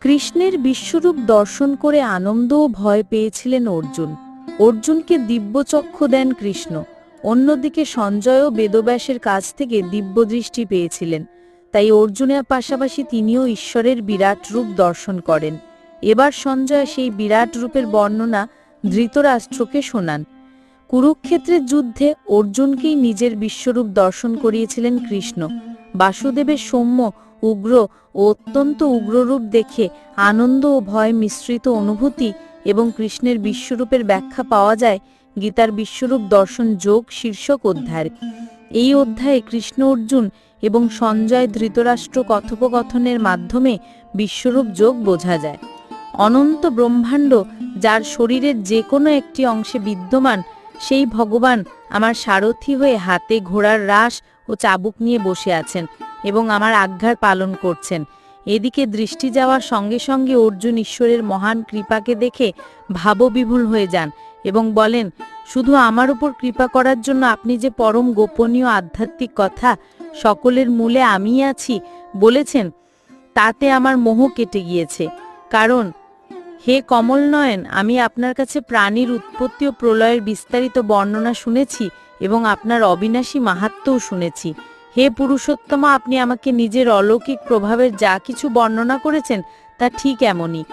কৃষ্ণের বিশ্বরূপ দর্শন করে আনন্দ ও ভয় পেয়েছিলেন অর্জুন। অর্জুনকে দিব্যচক্ষু দেন কৃষ্ণ। অন্যদিকে সঞ্জয়ও বেদব্যাসের কাছ থেকে দিব্যদৃষ্টি পেয়েছিলেন। তাই অর্জুনের পাশাপাশি তিনিও ঈশ্বরের বিরাট রূপ দর্শন করেন। এবার সঞ্জয় সেই বিরাট রূপের বর্ণনা ধৃতরাষ্ট্রকে শোনান। কুরুক্ষেত্রের যুদ্ধে অর্জুনকেই নিজের বিশ্বরূপ দর্শন করিয়েছিলেন কৃষ্ণ। বাসুদেবের সৌম্য, উগ্র ও অত্যন্ত উগ্ররূপ দেখে আনন্দ ও ভয় মিশ্রিত অনুভূতি এবং কৃষ্ণের বিশ্বরূপের ব্যাখ্যা পাওয়া যায় গীতার বিশ্বরূপ দর্শন যোগ শীর্ষক অধ্যায় এই অধ্যায়ে কৃষ্ণ অর্জুন এবং সঞ্জয় ধৃতরাষ্ট্র কথোপকথনের মাধ্যমে বিশ্বরূপ যোগ বোঝা যায়। অনন্ত ব্রহ্মাণ্ড, যার শরীরের যে কোনো একটি অংশে বিদ্যমান, সেই ভগবান আমার সারথি হয়ে হাতে ঘোড়ার রাস ও চাবুক নিয়ে বসে আছেন এবং আমার আজ্ঞার পালন করছেন। এদিকে দৃষ্টি যাওয়ার সঙ্গে সঙ্গে অর্জুন ঈশ্বরের মহান কৃপাকে দেখে ভাববিভুল হয়ে যান এবং বলেন, শুধু আমার উপর কৃপা করার জন্য আপনি যে পরম গোপনীয় আধ্যাত্মিক কথা সকলের মূলে আমি আছি বলেছেন, তাতে আমার মোহ কেটে গিয়েছে। কারণ, হে কমল নয়ন আমি আপনার কাছে প্রাণীর উৎপত্তি ও প্রলয়ের বিস্তারিত বর্ণনা শুনেছি এবং আপনার অবিনাশী মাহাত্ম্যও শুনেছি। হে পুরুষোত্তমা, আপনি আমাকে নিজের অলৌকিক প্রভাবের যা কিছু বর্ণনা করেছেন, তা ঠিক এমনই।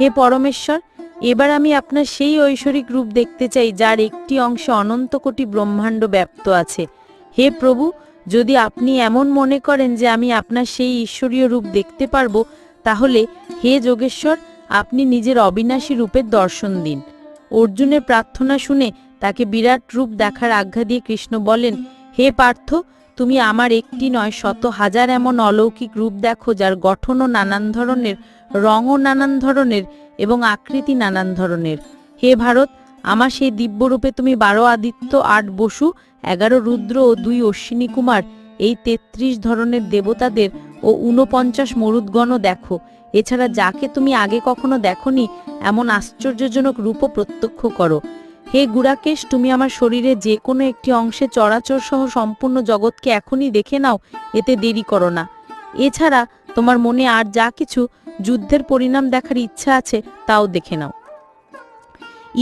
হে পরমেশ্বর, এবার আমি আপনার সেই ঐশ্বরিক রূপ দেখতে চাই, যার একটি অংশে অনন্ত কোটি ব্রহ্মাণ্ড ব্যাপ্ত আছে। হে প্রভু, যদি আপনি এমন মনে করেন যে আমি আপনার সেই ঈশ্বরীয় রূপ দেখতে পারব, তাহলে হে যোগেশ্বর, আপনি নিজের অবিনাশী রূপের দর্শন দিন। অর্জুনের প্রার্থনা শুনে তাকে বিরাট রূপ দেখার আজ্ঞা দিয়ে কৃষ্ণ বলেন, হে পার্থ, তুমি আমার একটি নয়, শত হাজার এমন অলৌকিক রূপ দেখো, যার গঠনও নানান ধরনের, রঙও নানান ধরনের এবং আকৃতি নানান ধরনের। হে ভারত, আমার সেই দিব্যরূপে তুমি বারো আদিত্য, আট বসু, এগারো রুদ্র ও দুই অশ্বিনী কুমার, এই তেত্রিশ ধরনের দেবতাদের ও ঊনপঞ্চাশ মরুদ্গণও দেখো। এছাড়া যাকে তুমি আগে কখনো দেখনি, এমন আশ্চর্যজনক রূপও প্রত্যক্ষ করো। হে গুড়াকেশ তুমি আমার শরীরে যে কোনো একটি অংশে চরাচর সহ সম্পূর্ণ জগৎকে এখনই দেখে নাও, এতে দেরি করো না। এছাড়া তোমার মনে আর যা কিছু যুদ্ধের পরিণাম দেখার ইচ্ছা আছে, তাও দেখে নাও।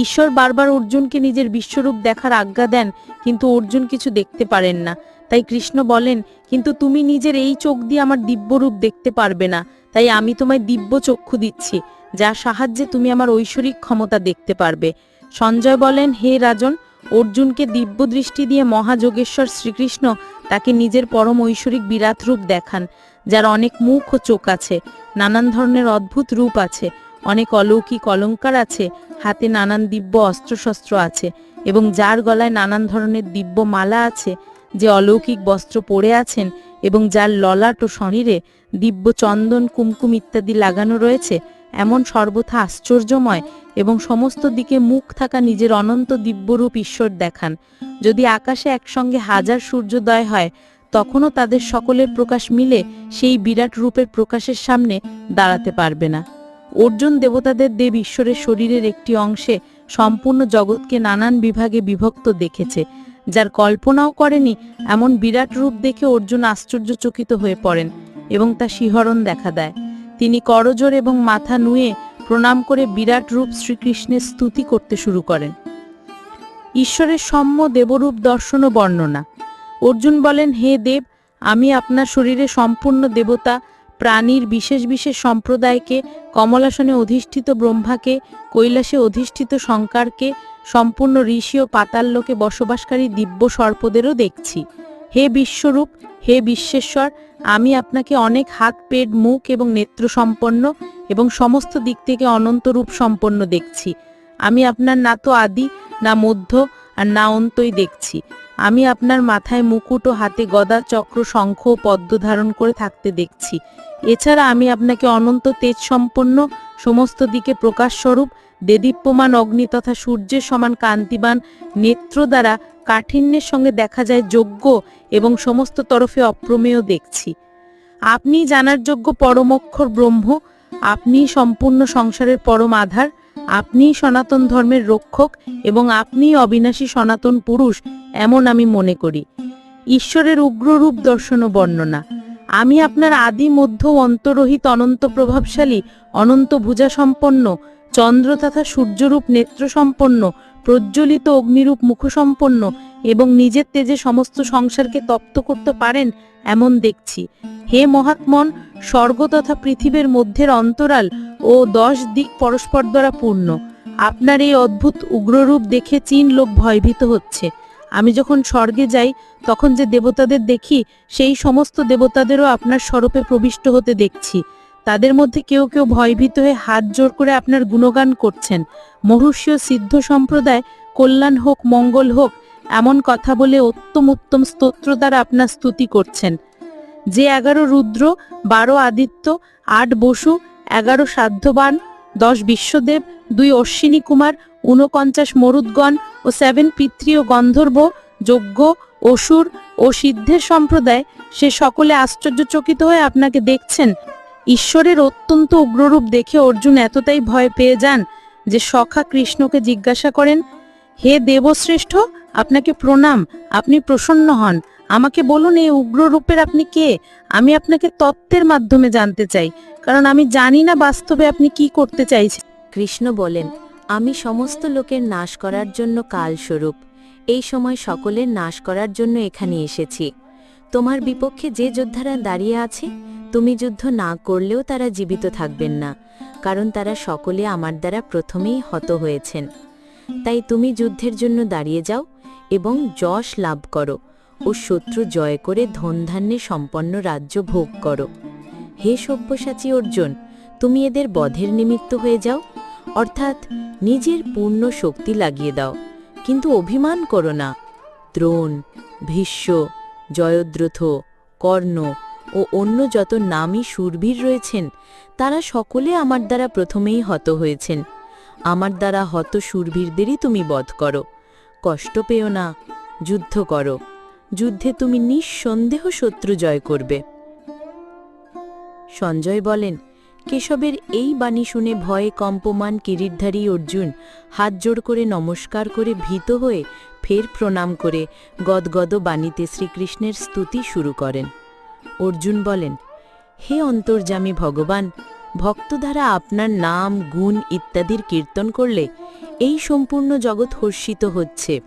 ঈশ্বর বারবার অর্জুনকে নিজের বিশ্বরূপ দেখার আজ্ঞা দেন, কিন্তু অর্জুন কিছু দেখতে পারেন না। তাই কৃষ্ণ বলেন, কিন্তু তুমি নিজের এই চোখ দিয়ে আমার দিব্যরূপ দেখতে পারবে না। তাই আমি তোমায় দিব্য চক্ষু দিচ্ছি, যার সাহায্যে তুমি আমার ঐশ্বরিক ক্ষমতা দেখতে পারবে। সঞ্জয় বলেন, হে রাজন, অর্জুনকে দিব্য দৃষ্টি দিয়ে মহাযোগেশ্বর শ্রীকৃষ্ণ তাকে নিজের পরম ঐশ্বরিক বিরাট রূপ দেখান, যার অনেক মুখ ও চোখ আছে, নানান ধরনের অদ্ভুত রূপ আছে, অনেক অলৌকিক অলঙ্কার আছে, হাতে নানান দিব্য অস্ত্রশস্ত্র আছে, এবং যার গলায় নানান ধরনের দিব্য মালা আছে, যে অলৌকিক বস্ত্র পরে আছেন, এবং যার ললাট ও শরীরে দিব্য চন্দন, কুমকুম ইত্যাদি লাগানো রয়েছে এমন সর্বথা আশ্চর্যময় এবং সমস্ত দিকে মুখ থাকা নিজের অনন্ত দিব্যরূপ ঈশ্বর দেখান। যদি আকাশে একসঙ্গে হাজার সূর্যোদয় হয়, তখনও তাদের সকলের প্রকাশ মিলে সেই বিরাট রূপের প্রকাশের সামনে দাঁড়াতে পারবে না। অর্জুন দেবতাদের দেব ঈশ্বরের শরীরের একটি অংশে সম্পূর্ণ জগৎকে নানান বিভাগে বিভক্ত দেখেছে, যার কল্পনাও করেনি এমন বিরাট রূপ দেখে অর্জুন আশ্চর্যচকিত হয়ে পড়েন এবং তা শিহরণ দেখা দেয়। তিনি করজোর এবং মাথা নুয়ে প্রণাম করে বিরাট রূপ শ্রীকৃষ্ণের স্তুতি করতে শুরু করেন। ঈশ্বরের সম্য দেবরূপ দর্শন ও বর্ণনা। অর্জুন বলেন, হে দেব, আমি আপনার শরীরে সম্পূর্ণ দেবতা, প্রাণীর বিশেষ বিশেষ সম্প্রদায়কে, কমলাসনে অধিষ্ঠিত ব্রহ্মাকে, কৈলাসে অধিষ্ঠিত শঙ্কারকে, সম্পূর্ণ ঋষি ও পাতাল লোকে বসবাসকারী দিব্য সর্পদেরও দেখছি। হে বিশ্বরূপ, হে বিশ্বেশ্বর, আমি আপনাকে অনেক হাত, পেট, মুখ এবং নেত্র সম্পন্ন এবং সমস্ত দিক থেকে অনন্ত রূপ সম্পন্ন দেখছি। আমি আপনার না তো আদি, না মধ্য আর না অন্তই দেখছি। আমি আপনার মাথায় মুকুট ও হাতে গদা, চক্র, শঙ্খ ও পদ্ম ধারণ করে থাকতে দেখছি। এছাড়া আমি আপনাকে অনন্ত তেজ সম্পন্ন সমস্ত দিকে প্রকাশ স্বরূপ দেদীপ্যমান অগ্নি তথা সূর্যের সমান কান্তিবান নেত্র দ্বারা কাঠিন্যের সঙ্গে দেখা যায় যোগ্য এবং সমস্ত তরফে অপ্রমেয় দেখছি। আপনি জানার যোগ্য পরমক্ষর ব্রহ্ম, আপনি সম্পূর্ণ সংসারের পরম আধার, আপনি সনাতন ধর্মের রক্ষক এবং আপনি অবিনাশী সনাতন পুরুষ, এমন আমি মনে করি। ঈশ্বরের উগ্ররূপ দর্শন ও বর্ণনা। আমি আপনার আদি, মধ্য অন্তরহিত অনন্ত প্রভাবশালী, অনন্ত ভুজা সম্পন্ন চন্দ্র তথা সূর্যরূপ নেত্র সম্পন্ন প্রজ্বলিত অগ্নিরূপ মুখসম্পন্ন এবং নিজের তেজে সমস্ত সংসারকে তপ্ত করতে পারেন, এমন দেখছি। হে মহাত্মন, স্বর্গ তথা পৃথিবীর মধ্যের অন্তরাল ও দশ দিক পরস্পর দ্বারা পূর্ণ। আপনার এই অদ্ভুত উগ্ররূপ দেখে চীন লোক ভয়ভীত হচ্ছে। আমি যখন স্বর্গে যাই, তখন যে দেবতাদের দেখি, সেই সমস্ত দেবতাদেরও আপনার স্বরূপে প্রবিষ্ট হতে দেখছি। তাদের মধ্যে কেউ কেউ ভয়ভীত হয়ে হাত জোর করে আপনার গুণগান করছেন। মহর্ষীয় সিদ্ধ সম্প্রদায়, কল্যাণ হোক, মঙ্গল হোক, এমন কথা বলে উত্তম উত্তম স্তোত্র দ্বারা আপনার স্তুতি করছেন। যে এগারো রুদ্র, বারো আদিত্য, আট বসু, এগারো সাধ্যবান, দশ বিশ্বদেব, দুই অশ্বিনী কুমার, ঊনপঞ্চাশ মরুদগণ ও সেভেন পিতৃ ও গন্ধর্ব, যজ্ঞ, অসুর ও সিদ্ধের সম্প্রদায়, সে সকলে আশ্চর্যচকিত হয়ে আপনাকে দেখছেন। ঈশ্বরের অত্যন্ত উগ্ররূপ দেখে অর্জুন এতটাই ভয় পেয়ে যান যে সখা কৃষ্ণকে জিজ্ঞাসা করেন, হে দেবশ্রেষ্ঠ, আপনাকে প্রণাম, আপনি প্রসন্ন হন। আমাকে বলুন, এই উগ্ররূপের আপনি কে? আমি আপনাকে তত্ত্বের মাধ্যমে জানতে চাই, কারণ আমি জানি না বাস্তবে আপনি কি করতে চাইছেন। কৃষ্ণ বলেন, আমি সমস্ত লোকের নাশ করার জন্য কালস্বরূপ। এই সময় সকলের নাশ করার জন্য এখানে এসেছি। তোমার বিপক্ষে যে যোদ্ধারা দাঁড়িয়ে আছে, তুমি যুদ্ধ না করলেও তারা জীবিত থাকবেন না, কারণ তারা সকলে আমার দ্বারা প্রথমেই হত হয়েছেন। তাই তুমি যুদ্ধের জন্য দাঁড়িয়ে যাও এবং যশ লাভ করো ও শত্রু জয় করে ধনধান্যে সম্পন্ন রাজ্য ভোগ করো। হে সব্যসাচী অর্জুন, তুমি এদের বধের নিমিত্ত হয়ে যাও, অর্থাৎ নিজের পূর্ণ শক্তি লাগিয়ে দাও, কিন্তু অভিমান করো না। দ্রোণ, ভীষ্ম জয়দ্রথ, কর্ণ ও অন্য যত নামী শূরবীর রয়েছেন, তারা সকলে আমার দ্বারা প্রথমেই হত হয়েছেন। আমার দ্বারা হত শূরবীরদেরই তুমি বধ করো। কষ্ট পেও না, যুদ্ধ করো। যুদ্ধে তুমি নিঃসন্দেহ শত্রু জয় করবে। সঞ্জয় বলেন, কেশবের এই বাণী শুনে ভয়ে কম্পমান কিরিটধারী অর্জুন হাত জোড় করে নমস্কার করে ভীত হয়ে ফের প্রণাম করে গদগদ বাণীতে শ্রীকৃষ্ণের স্তুতি শুরু করেন। অর্জুন বলেন, হে অন্তর্যামী ভগবান ভক্ত দ্বারা আপনার নাম, গুণ ইত্যাদির কীর্তন করলে এই সম্পূর্ণ জগৎ হর্ষিত হচ্ছে।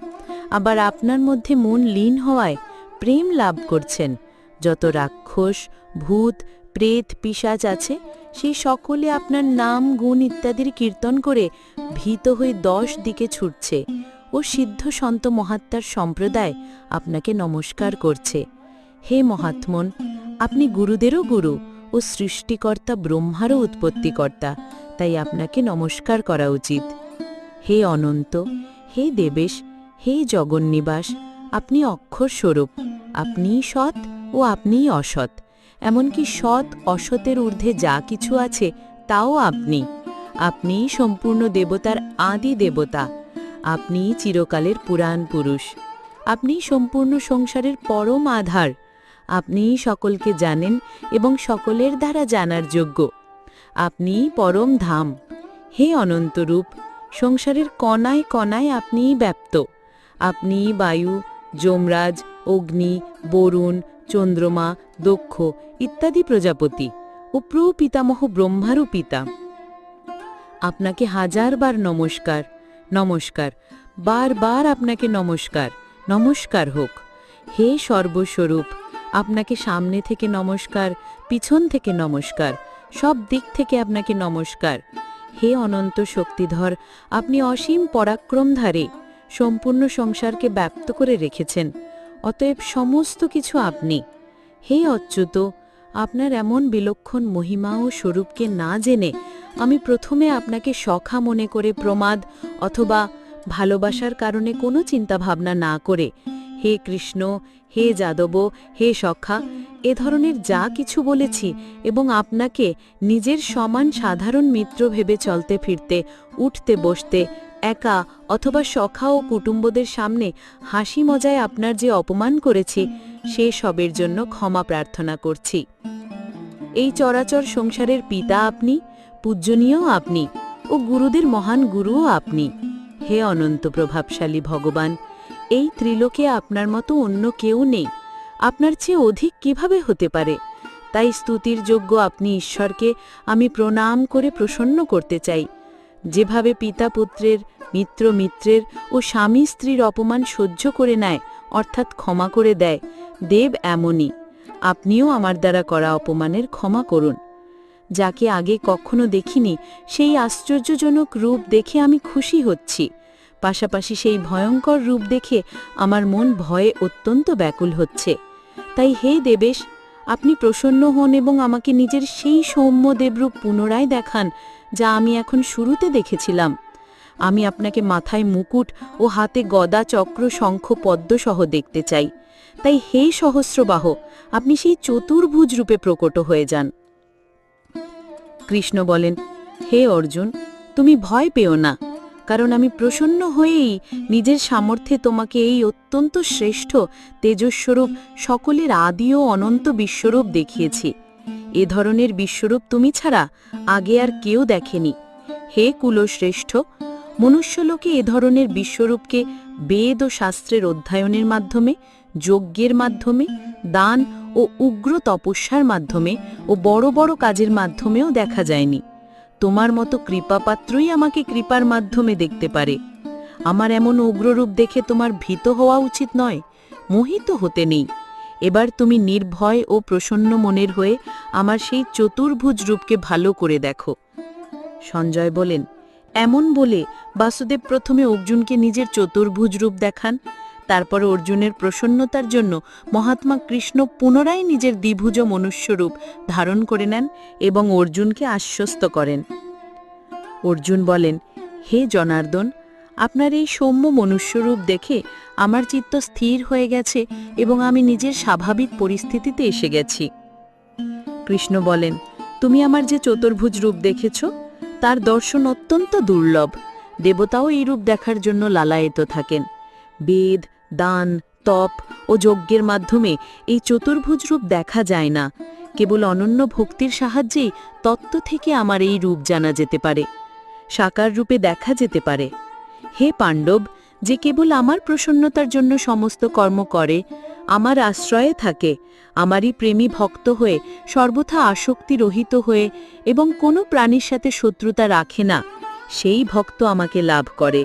আবার আপনার মধ্যে মন লীন হওয়ায় প্রেম লাভ করছেন। যত রাক্ষস, ভূত, প্রেত, পিশাচ আছে সেই সকলে আপনার নাম, গুণ ইত্যাদির কীর্তন করে ভীত হয়ে দশ দিকে ছুটছে। ও সিদ্ধ সন্ত মহাত্মার সম্প্রদায় আপনাকে নমস্কার করছে। হে মহাত্মন, আপনি গুরুদেরও গুরু ও সৃষ্টিকর্তা ব্রহ্মারও উৎপত্তিকর্তা, তাই আপনাকে নমস্কার করা উচিত। হে অনন্ত, হে দেবেশ, হে জগন্নিবাস, আপনি অক্ষর স্বরূপ, আপনিই সৎ ও আপনিই অসৎ, এমনকি সৎ অসতের ঊর্ধ্বে যা কিছু আছে তাও আপনি। আপনিই সম্পূর্ণ দেবতার আদি দেবতা। আপনিই চিরকালের পুরাণ পুরুষ। আপনি সম্পূর্ণ সংসারের পরম আধার। আপনিই সকলকে জানেন এবং সকলের দ্বারা জানার যোগ্য। আপনি পরম ধাম। হে অনন্তরূপ সংসারের কণায় কণায় আপনিই ব্যাপ্ত। আপনি বায়ু, যমরাজ, অগ্নি, বরুণ, চন্দ্রমা, দক্ষ ইত্যাদি প্রজাপতি ও প্রপিতামহ ব্রহ্মারও পিতা আপনাকে হাজারবার নমস্কার। নমস্কার। বারবার আপনাকে নমস্কার। নমস্কার হোক। হে সর্বস্বরূপ, আপনাকে সামনে থেকে নমস্কার, পিছন থেকে নমস্কার, সব দিক থেকে আপনাকে নমস্কার। হে অনন্ত শক্তিধর, আপনি অসীম পরাক্রমধারী, সম্পূর্ণ সংসারকে ব্যক্ত করে রেখেছেন, অতএব সমস্ত কিছু আপনি। হে অচ্যুত, আপনার এমন বিলক্ষণ মহিমা ও স্বরূপকে না জেনে আমি প্রথমে আপনাকে সখা মনে করে প্রমাদ অথবা ভালোবাসার কারণে কোনো চিন্তাভাবনা না করে, হে কৃষ্ণ, হে যাদব, হে সখা, এ ধরনের যা কিছু বলেছি এবং আপনাকে নিজের সমান সাধারণ মিত্র ভেবে চলতে ফিরতে, উঠতে বসতে, একা অথবা সখা ও কুটুম্বদের সামনে হাসি মজায় আপনার যে অপমান করেছি, সে সবের জন্য ক্ষমা প্রার্থনা করছি। এই চরাচর সংসারের পিতা আপনি পূজ্যনীয় আপনি ও গুরুদের মহান গুরুও আপনি। হে অনন্ত প্রভাবশালী ভগবান, এই ত্রিলোকে আপনার মতো অন্য কেউ নেই। আপনার চেয়ে অধিক কীভাবে হতে পারে? তাই স্তুতির যোগ্য আপনি ঈশ্বরকে আমি প্রণাম করে প্রসন্ন করতে চাই। যেভাবে পিতা পুত্রের, মিত্র মিত্রের ও স্বামী স্ত্রীর অপমান সহ্য করে নেয়, অর্থাৎ ক্ষমা করে দেয়, দেব এমনই। আপনিও আমার দ্বারা করা অপমানের ক্ষমা করুন। যাকে আগে কখনো দেখিনি, সেই আশ্চর্যজনক রূপ দেখে আমি খুশি হচ্ছি। পাশাপাশি সেই ভয়ঙ্কর রূপ দেখে আমার মন ভয়ে অত্যন্ত ব্যাকুল হচ্ছে। তাই হে দেবেশ, আপনি প্রসন্ন হন এবং আমাকে নিজের সেই সৌম্য দেবরূপ পুনরায় দেখান, যা আমি এখন শুরুতে দেখেছিলাম। আমি আপনাকে মাথায় মুকুট ও হাতে গদা চক্র শঙ্খ পদ্মসহ দেখতে চাই। তাই হে সহস্রবাহ, আপনি সেই চতুর্ভুজ রূপে প্রকট হয়ে যান। কৃষ্ণ বলেন, হে অর্জুন, তুমি ভয় পেও না, কারণ আমি প্রসন্ন হয়েই নিজের সামর্থ্যে তোমাকে এই অত্যন্ত শ্রেষ্ঠ, তেজস্বরূপ, সকলের আদি ও অনন্ত বিশ্বরূপ দেখিয়েছি। এ ধরনের বিশ্বরূপ তুমি ছাড়া আগে আর কেউ দেখেনি। হে কুলশ্রেষ্ঠ, মনুষ্যলোকে এ ধরনের বিশ্বরূপকে বেদ ও শাস্ত্রের অধ্যয়নের মাধ্যমে যজ্ঞের মাধ্যমে, দান ও উগ্র তপস্যার মাধ্যমে ও বড় বড় কাজের মাধ্যমেও দেখা যায়নি। তোমার মতো কৃপাপাত্রই আমাকে কৃপার মাধ্যমে দেখতে পারে। আমার এমন উগ্ররূপ দেখে তোমার ভীত হওয়া উচিত নয়, মোহিত হতে নেই। এবার তুমি নির্ভয় ও প্রসন্ন মনের হয়ে আমার সেই চতুর্ভুজ রূপকে ভালো করে দেখো। সঞ্জয় বলেন, এমন বলে বাসুদেব প্রথমে অর্জুনকে নিজের চতুর্ভুজ রূপ দেখান তারপর অর্জুনের প্রসন্নতার জন্য মহাত্মা কৃষ্ণ পুনরায় নিজের দ্বিভুজ মনুষ্যরূপ ধারণ করে নেন এবং অর্জুনকে আশ্বস্ত করেন। অর্জুন বলেন, হে জনার্দন, আপনার এই সৌম্য মনুষ্যরূপ দেখে আমার চিত্ত স্থির হয়ে গেছে এবং আমি নিজের স্বাভাবিক পরিস্থিতিতে এসে গেছি। কৃষ্ণ বলেন, তুমি আমার যে চতুর্ভুজ রূপ দেখেছ, তার দর্শন অত্যন্ত দুর্লভ। দেবতাও এই রূপ দেখার জন্য লালায়িত থাকেন। বেদ দান, তপ ও যজ্ঞের মাধ্যমে এই চতুর্ভুজ রূপ দেখা যায় না। কেবল অনন্য ভক্তির সাহায্যেই তত্ত্ব থেকে আমার এই রূপ জানা যেতে পারে। সাকার রূপে দেখা যেতে পারে। হে পাণ্ডব, যে কেবল আমার প্রসন্নতার জন্য সমস্ত কর্ম করে, আমার আশ্রয়ে থাকে, আমারই প্রেমী ভক্ত হয়ে সর্বথা আসক্তি রহিত হয়ে এবং কোনো প্রাণীর সাথে শত্রুতা রাখে না, সেই ভক্ত আমাকে লাভ করে।